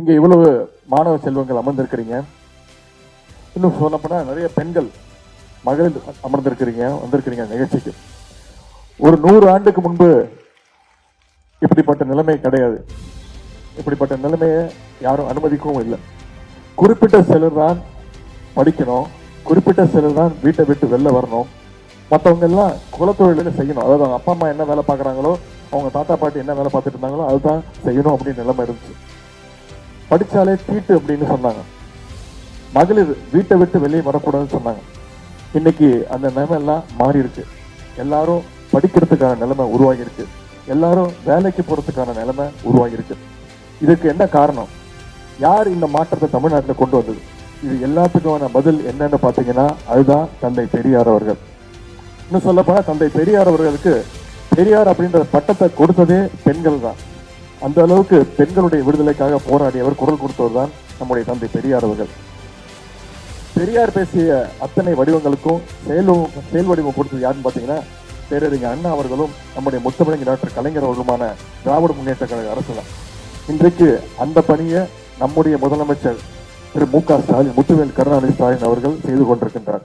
இங்கே இவ்வளவு மாணவ செல்வங்கள் அமர்ந்திருக்கிறீங்க. இன்னும் சொல்லப்போனால் நிறைய பெண்கள் மகளிர் அமர்ந்திருக்கிறீங்க வந்திருக்கிறீங்க நிகழ்ச்சிக்கு. ஒரு நூறு ஆண்டுக்கு முன்பு இப்படிப்பட்ட நிலைமை கிடையாது. இப்படிப்பட்ட நிலைமையை யாரும் அனுமதிக்கவும் இல்லை. குறிப்பிட்ட சிலர் தான் படிக்கணும் குறிப்பிட்ட சிலர் தான் வீட்டை விட்டு வெளில வரணும். மற்றவங்க எல்லாம் குலத்தொழில செய்யணும். அதாவது அவங்க அப்பா அம்மா என்ன வேலை பார்க்குறாங்களோ அவங்க தாத்தா பாட்டி என்ன வேலை பார்த்துட்டு இருந்தாங்களோ அதுதான் செய்யணும் அப்படின்னு நிலைமை இருந்துச்சு. படித்தாலே தீட்டு அப்படின்னு சொன்னாங்க. மகளிர் வீட்டை விட்டு வெளியே வரக்கூடாதுன்னு சொன்னாங்க. இன்னைக்கு அந்த நிலைமை எல்லாம் மாறி இருக்கு எல்லாரும் படிக்கிறதுக்கான நிலைமை உருவாகி இருக்கு எல்லாரும் வேலைக்கு போறதுக்கான நிலைமை உருவாகி இருக்கு இதுக்கு என்ன காரணம்? யார் இந்த மாற்றத்தை தமிழ்நாட்டில் கொண்டு வந்தது? இது எல்லாத்துக்குமான பதில் என்னன்னு பார்த்தீங்கன்னா அதுதான் தந்தை பெரியார் அவர்கள். இன்னும் சொல்லப்போனால் தந்தை பெரியார் அவர்களுக்கு பெரியார் அப்படின்ற பட்டத்தை கொடுத்ததே பெண்கள் தான். அந்த அளவுக்கு பெண்களுடைய விடுதலைக்காக போராடியவர் குரல் கொடுத்தவர் தான் நம்முடைய தந்தை பெரியார் அவர்கள். பெரியார் பேசிய அத்தனை வடிவங்களுக்கும் செயல் செயல் வடிவம் கொடுத்தது யாருன்னு பார்த்தீங்கன்னா பேரறிஞர் அண்ணா அவர்களும் நம்முடைய முத்தமிழங்க டாக்டர் கலைஞர் அவர்களுமான திராவிட முன்னேற்ற கழக அரசு தான் இன்றைக்கு அந்த பணியை நம்முடைய முதலமைச்சர் திரு மு க ஸ்டாலின் முத்துவேல் கருணாநிதி ஸ்டாலின் அவர்கள் செய்து கொண்டிருக்கின்றார்.